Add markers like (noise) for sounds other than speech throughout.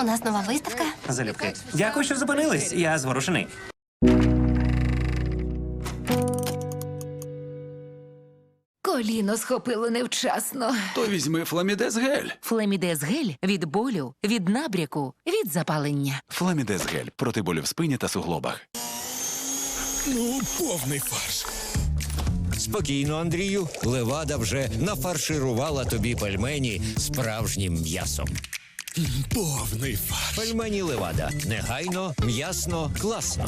У нас нова виставка. Залюбки. Дякую, що зупинились. Я зворушений. Коліно схопило невчасно. То візьми фламідез гель. Флемідез гель від болю, від набряку, від запалення. Фламідез гель проти болю в спині та суглобах. Ну, повний фарш. Спокійно, Андрію. Левада вже нафарширувала тобі пельмені справжнім м'ясом. Повний фарш. Пельмені Левада. Негайно, м'ясно, класно.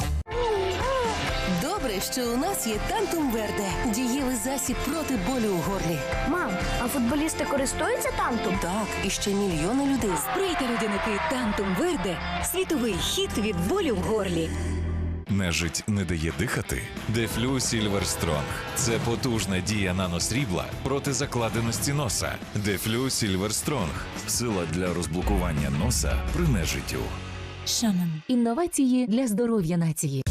Добре, що у нас є Тантум Верде. Дієвий засіб проти болю у горлі. Мам, а футболісти користуються тантом? Так, і ще мільйони людей. Сприйте людиники, Тантум Верде світовий хід від болю в горлі. Нежить не дає дихати. Дефлю Сільверстронг. Це потужна дія наносрібла проти закладеності носа. Дефлю Сільверстронг. Сила для розблокування носа при нежиттю. Шанан. Інновації для здоров'я нації.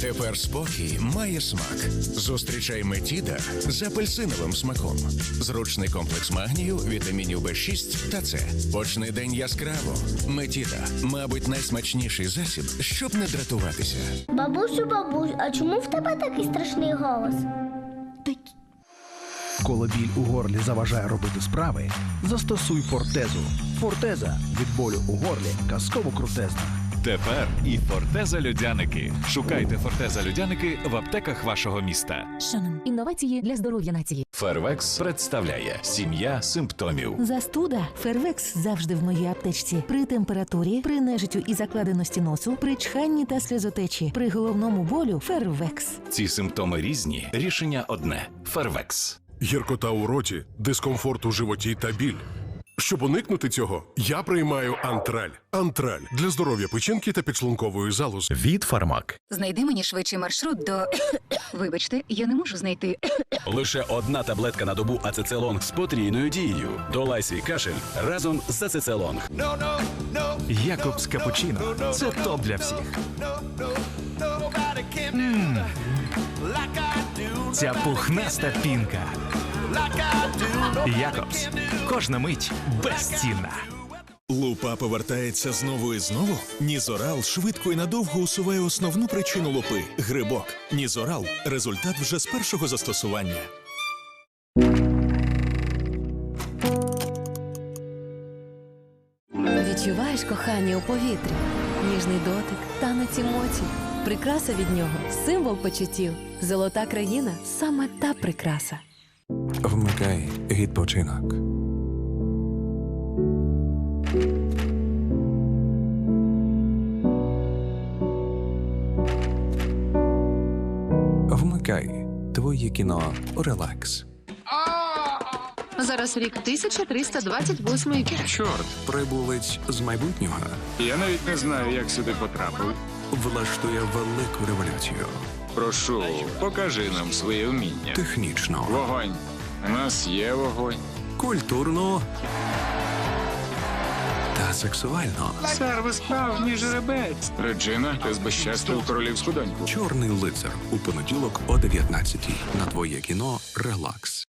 Тепер спокій має смак. Зустрічай Метіда з апельсиновим смаком. Зручний комплекс магнію, вітамінів Б6 та С. Почни день яскраво. Метіда, мабуть, найсмачніший засіб, щоб не дратуватися. Бабусю, бабусь, а чому в тебе такий страшний голос? Коли біль у горлі заважає робити справи, застосуй фортезу. Фортеза від болю у горлі казково крутезна. Тепер і фортеза льодяники. Шукайте фортеза льодяники в аптеках вашого міста. Шанан. Інновації для здоров'я нації. Фервекс представляє сім'я симптомів. Застуда Фервекс завжди в моїй аптечці. При температурі, при нежиттю і закладеності носу, при чханні та сльозотечі, при головному болю Фервекс. Ці симптоми різні. Рішення одне: Фервекс. Гіркота у роті, дискомфорт у животі та біль. Щоб уникнути цього, я приймаю антраль. Антраль для здоров'я печінки та підшлункової залози. Від Фармак. Знайди мені швидший маршрут до. (coughs) Вибачте, я не можу знайти. (coughs) Лише одна таблетка на добу ацецелонг з потрійною дією. Долай свій кашель разом з ацецелонг. Якобс капучино. Це топ для всіх. Ця пухнаста пінка. Якобс. Кожна мить безцінна. Лупа повертається знову і знову. Нізорал швидко і надовго усуває основну причину лупи грибок. Нізорал результат вже з першого застосування. Відчуваєш кохання у повітрі, ніжний дотик, танець емоцій. Прикраса від нього символ почуттів. Золота країна саме та прикраса. Вмикай відпочинок. Вмикай твоє кіно Релакс. Зараз рік 1328 Чорт, прибулець з майбутнього Я навіть не знаю, як сюди потрапив. влаштує велику революцію. Прошу, покажи нам своє вміння. Технічно, Вогонь. У нас є вогонь. культурно та сексуально. Сервис справжній жеребець. Реджина, ти збезчестив королівську доньку. Чорний лицар у понеділок о 19 на твоє кіно Релакс.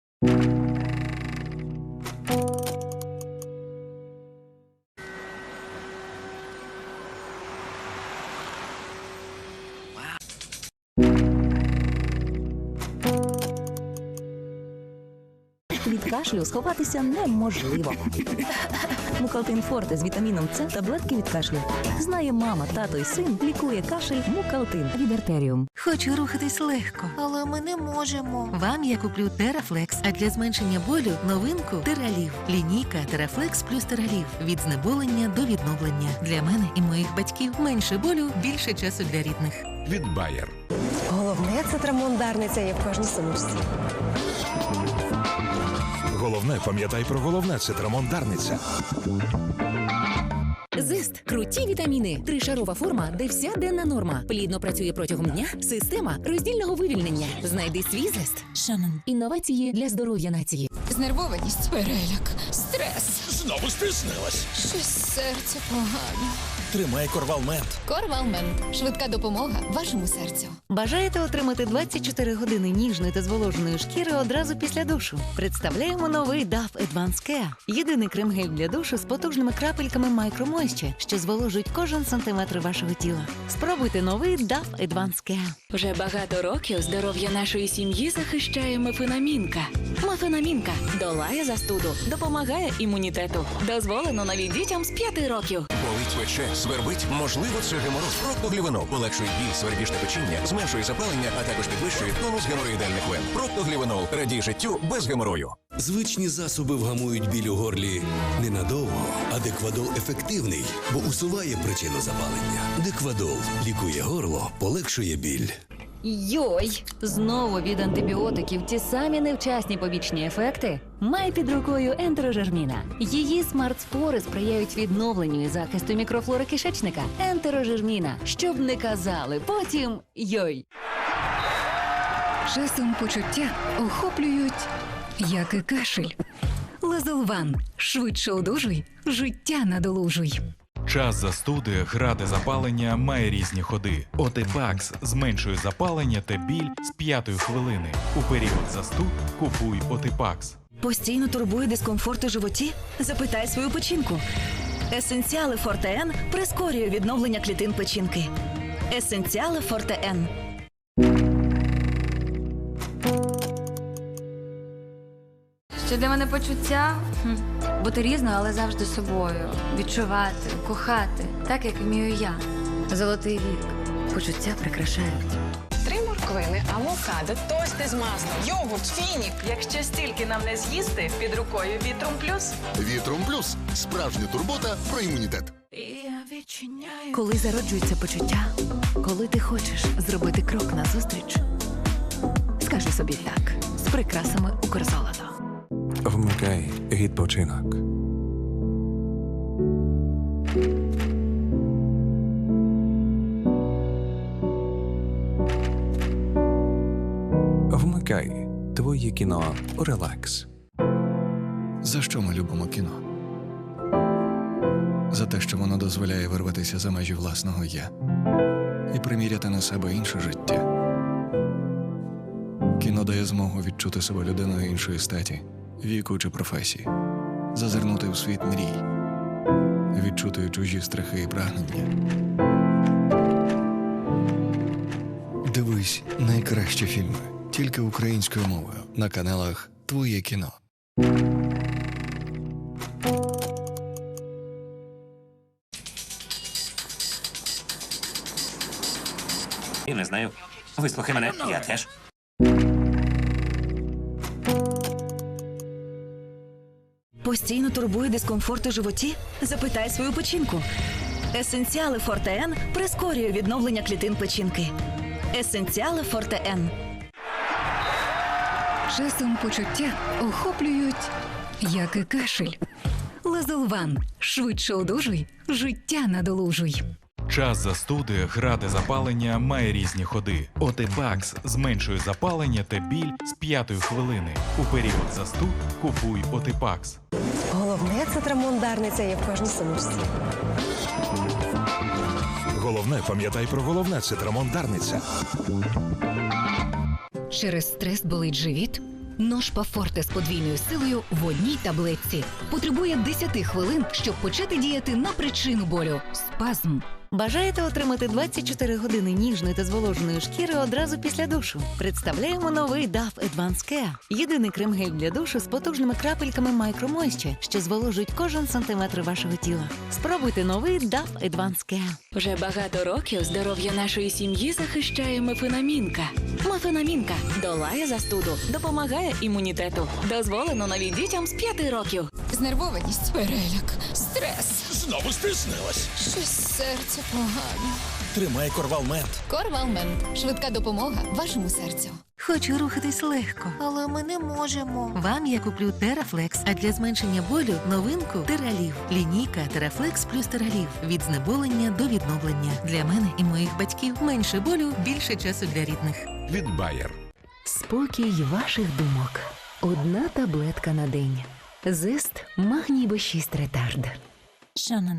Кашлю сховатися неможливо. (laughs) Мукалтин Форте з вітаміном С таблетки від кашлю. Знає мама, тато і син лікує кашель Мукалтин від артеріум. Хочу рухатись легко. Але ми не можемо. Вам я куплю Терафлекс, а для зменшення болю новинку Тералів. Лінійка Терафлекс плюс Тералів. Від знеболення до відновлення. Для мене і моїх батьків менше болю, більше часу для рідних. Від Байер. Головне це трамондарниця є в кожній сумочці. Головне, пам'ятай про головне це трамондарниця. Зест круті вітаміни. Тришарова форма, де вся денна норма. Плідно працює протягом дня. Система роздільного вивільнення. Знайди свій зест. Шанон. Інновації для здоров'я нації. Знервованість, переляк, стрес. Знову стиснилась. Щось серце погано. Тримай корвалмент. Корвалмент. Швидка допомога вашому серцю. Бажаєте отримати 24 години ніжної та зволоженої шкіри одразу після душу? Представляємо новий DAF Advanced Care. Єдиний крем-гель для душу з потужними крапельками Moisture, що зволожують кожен сантиметр вашого тіла. Спробуйте новий DAF Advanced Care. Вже багато років здоров'я нашої сім'ї захищає мефенамінка. Мефенамінка долає застуду, допомагає імунітету. Дозволено навіть дітям з 5 років. Болить пече, свербить, можливо, це геморроз. Проктоглівенол полегшує біль, свербіжне печіння, зменшує запалення, а також підвищує тонус геморроїдальних вен. Проктоглівенол радій життю без геморою. Звичні засоби вгамують біль у горлі ненадовго, а Деквадол ефективний, бо усуває причину запалення. Деквадол лікує горло, полегшує біль. Йой! Знову від антибіотиків ті самі невчасні побічні ефекти. Май під рукою ентерожерміна. Її смарт-спори сприяють відновленню і захисту мікрофлори кишечника. Ентерожерміна. Щоб не казали, потім йой. Часом почуття охоплюють, як і кашель. Лазолван. Швидше одужуй, життя надолужуй. Час застуди, гради запалення має різні ходи. Отепакс зменшує запалення та біль з п'ятої хвилини. У період застуд купуй Отепакс. Постійно турбує дискомфорт у животі? Запитай свою печінку. Есенціали Форте Н прискорює відновлення клітин печінки. Есенціали Форте Н. Що для мене почуття? Хм. Бути різною, але завжди собою. Відчувати, кохати, так як вмію я. Золотий вік. Почуття прикрашають. Три морквини, авокадо, тости з маслом, йогурт, фінік. Якщо стільки нам не з'їсти, під рукою Вітрум Плюс. Вітром плюс справжня турбота про імунітет. Коли зароджується почуття, коли ти хочеш зробити крок назустріч, скажи собі так з прикрасами Укрзолото. Вмикай відпочинок. Вмикай твоє кіно Релакс. За що ми любимо кіно? За те, що воно дозволяє вирватися за межі власного я і приміряти на себе інше життя. Кіно дає змогу відчути себе людиною іншої статі, віку чи професії, зазирнути в світ мрій, відчути чужі страхи і прагнення. Дивись найкращі фільми тільки українською мовою на каналах Твоє кіно. І не знаю. Вислухай мене, я теж. Постійно турбує дискомфорт у животі? Запитай свою печінку. Есенціали Форте Н прискорює відновлення клітин печінки. Есенціали Форте Н. Часом почуття охоплюють, як і кашель. Лазолван. Швидше одужуй, життя надолужуй. Час застуди, гради запалення має різні ходи. Отепакс зменшує запалення та біль з п'ятої хвилини. У період застуд купуй Отепакс. Головне це трамондарниця є в кожній сумочці. Головне, пам'ятай про головне це трамондарниця. Через стрес болить живіт? Ножпа Форте з подвійною силою в одній таблетці. Потребує 10 хвилин, щоб почати діяти на причину болю. Спазм. Бажаєте отримати 24 години ніжної та зволоженої шкіри одразу після душу? Представляємо новий DAF Advanced Care. Єдиний крем-гель для душу з потужними крапельками Moisture, що зволожують кожен сантиметр вашого тіла. Спробуйте новий DAF Advanced Care. Вже багато років здоров'я нашої сім'ї захищає мефенамінка. Мефенамінка долає застуду, допомагає імунітету. Дозволено навіть дітям з 5 років. Знервованість, переляк, стрес. Знову стиснилась. Щось серце погано. Тримай корвалмент. Корвалмент. Швидка допомога вашому серцю. Хочу рухатись легко. Але ми не можемо. Вам я куплю Терафлекс, а для зменшення болю новинку Тералів. Лінійка Терафлекс плюс Тералів. Від знеболення до відновлення. Для мене і моїх батьків менше болю, більше часу для рідних. Від Bayer. Спокій ваших думок. Одна таблетка на день. Зист магній Б6 ретард.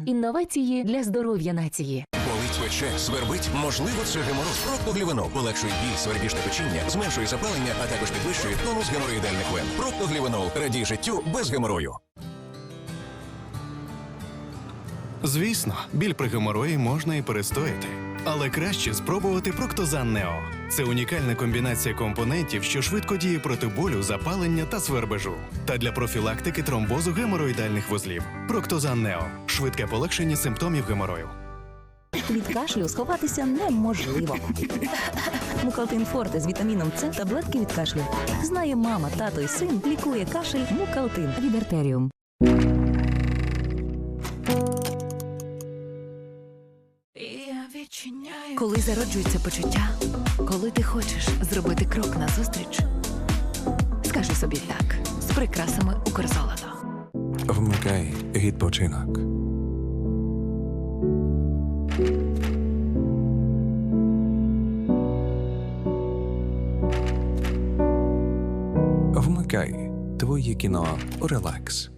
Інновації для здоров'я нації. Болить пече, свербить, можливо, це геморой. Проктоглівенол полегшує біль, свербіжне печіння, зменшує запалення, а також підвищує тонус геморроїдальних вен. Проктоглівенол радій життю без геморою. Звісно, біль при геморої можна і перестояти. Але краще спробувати Проктозан Нео. Це унікальна комбінація компонентів, що швидко діє проти болю, запалення та свербежу. Та для профілактики тромбозу геморроїдальних вузлів. Проктозан Нео швидке полегшення симптомів геморою. Від кашлю сховатися неможливо. Мукалтин Форте з вітаміном С таблетки від кашлю. Знає мама, тато і син лікує кашель Мукалтин від артеріум. Коли зароджується почуття, коли ти хочеш зробити крок назустріч, скажи собі так з прикрасами Укрзолото. Вмикай відпочинок. Вмикай твоє кіно Релакс.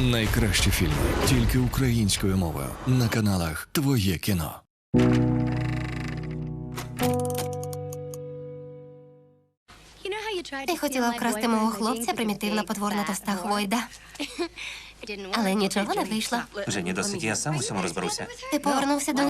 Найкращі фільми тільки українською мовою на каналах Твоє кіно. Ти хотіла вкрасти мого хлопця, примітивна потворна товста хвойда. Але нічого не вийшло. Вже ні досить, я сам у цьому розберуся. Ти повернувся до